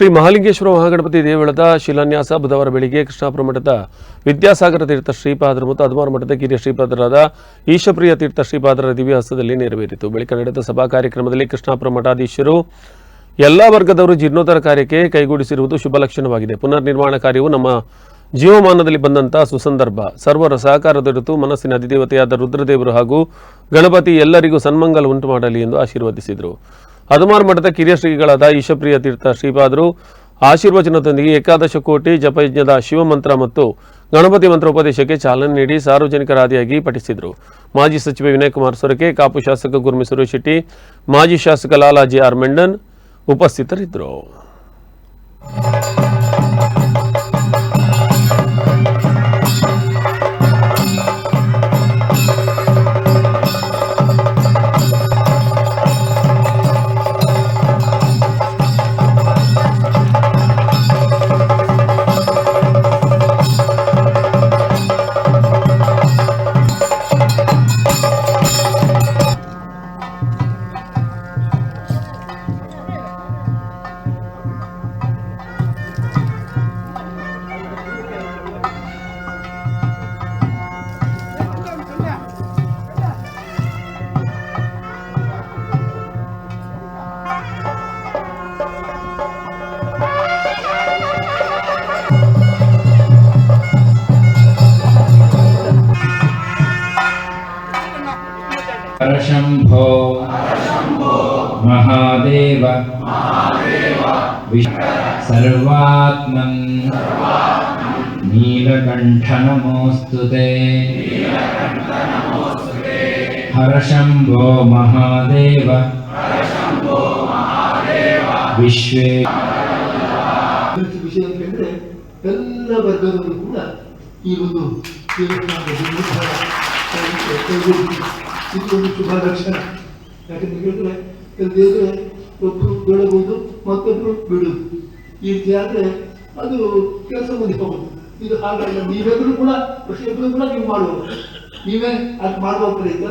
ಶ್ರೀ ಮಹಾಲಿಂಗೇಶ್ವರ ಮಹಾಗಣಪತಿ ದೇವಳದ ಶಿಲಾನ್ಯಾಸ ಬುಧವಾರ ಬೆಳಿಗ್ಗೆ ಕೃಷ್ಣಾಪುರ ಮಠದ ವಿದ್ಯಾಸಾಗರ ತೀರ್ಥ ಶ್ರೀಪಾದರು ಮತ್ತು ಅದ್ಮಾರ ಮಠದ ಕಿರಿಯ ಶ್ರೀಪಾದರಾದ ಈಶಪ್ರಿಯ ತೀರ್ಥ ಶ್ರೀಪಾದರ ದಿವ್ಯ ನೆರವೇರಿತು. ಬಳಿಕ ನಡೆದ ಸಭಾ ಕಾರ್ಯಕ್ರಮದಲ್ಲಿ ಕೃಷ್ಣಾಪುರ ಮಠಾಧೀಶರು, ಎಲ್ಲ ವರ್ಗದವರು ಜೀರ್ಣೋದ್ಧಾರ ಕಾರ್ಯಕ್ಕೆ ಕೈಗೂಡಿಸಿರುವುದು ಶುಭ ಲಕ್ಷಣವಾಗಿದೆ. ಪುನರ್ ನಿರ್ಮಾಣ ಕಾರ್ಯವು ನಮ್ಮ ಜೀವಮಾನದಲ್ಲಿ ಬಂದಂತಹ ಸುಸಂದರ್ಭ. ಸರ್ವರ ಸಹಕಾರ ದೊರೆತು ಮನಸ್ಸಿನ ಅಧಿದೇವತೆಯಾದ ರುದ್ರದೇವರು ಹಾಗೂ ಗಣಪತಿ ಎಲ್ಲರಿಗೂ ಸನ್ಮಂಗಲ ಉಂಟು ಮಾಡಲಿ ಎಂದು ಆಶೀರ್ವದಿಸಿದರು. ಹದಿಮಾರು ಮಠದ ಕಿರಿಯ ಶ್ರೀಗಳಾದ ಈಶಪ್ರಿಯ ತೀರ್ಥ ಶ್ರೀಪಾದರು ಆಶೀರ್ವಚನದೊಂದಿಗೆ ಏಕಾದಶ ಕೋಟಿ ಜಪಯಜ್ಞದ ಶಿವಮಂತ್ರ ಮತ್ತು ಗಣಪತಿ ಮಂತ್ರೋಪದೇಶಕ್ಕೆ ಚಾಲನೆ ನೀಡಿ ಸಾರ್ವಜನಿಕರಾದಿಯಾಗಿ ಪಠಿಸಿದರು. ಮಾಜಿ ಸಚಿವ ವಿನಯ್ ಕುಮಾರ್ ಸೊರಕೆ, ಕಾಪು ಶಾಸಕ ಗುರ್ಮಿ ಸುರೇಶ್ ಶೆಟ್ಟಿ, ಮಾಜಿ ಶಾಸಕ ಲಾಲಾಜಿ ಆರ್ ಮೆಂಡನ್ ಉಪಸ್ಥಿತರಿದ್ದರು. हरशम्भो महादेव विश्व सर्वात्मन् नीलकण्ठनमोऽस्तु ते हरशम्भो महादेव विश्वे ಇವತ್ತು ವಿಷಯ ಅಂತಂದ್ರೆ ಎಲ್ಲ ವರ್ಗದವರು ಕೂಡ ಈ ಒಂದು ಇದೊಂದು ಶುಭ ಲಕ್ಷಣ ಯಾಕಂತ ಹೇಳಿದ್ರೆ ಹೇಳಿದ್ರೆ ಒಬ್ಬರು ಬೀಳಬಹುದು ಮತ್ತೊಬ್ಬರು ಬಿಡುವುದು ಈ ರೀತಿ ಆದರೆ ಅದು ಕೆಲಸ ಮುಂದೆ ಹೋಗುದು ಇದು ಹಾಗಲ್ಲ ನೀವೆಲ್ಲರೂ ಕೂಡ ಪ್ರತಿಯೊಬ್ಬರು ಕೂಡ ನೀವು ಮಾಡುವ ನೀವೇ ಅದು ಪ್ರಯತ್ನ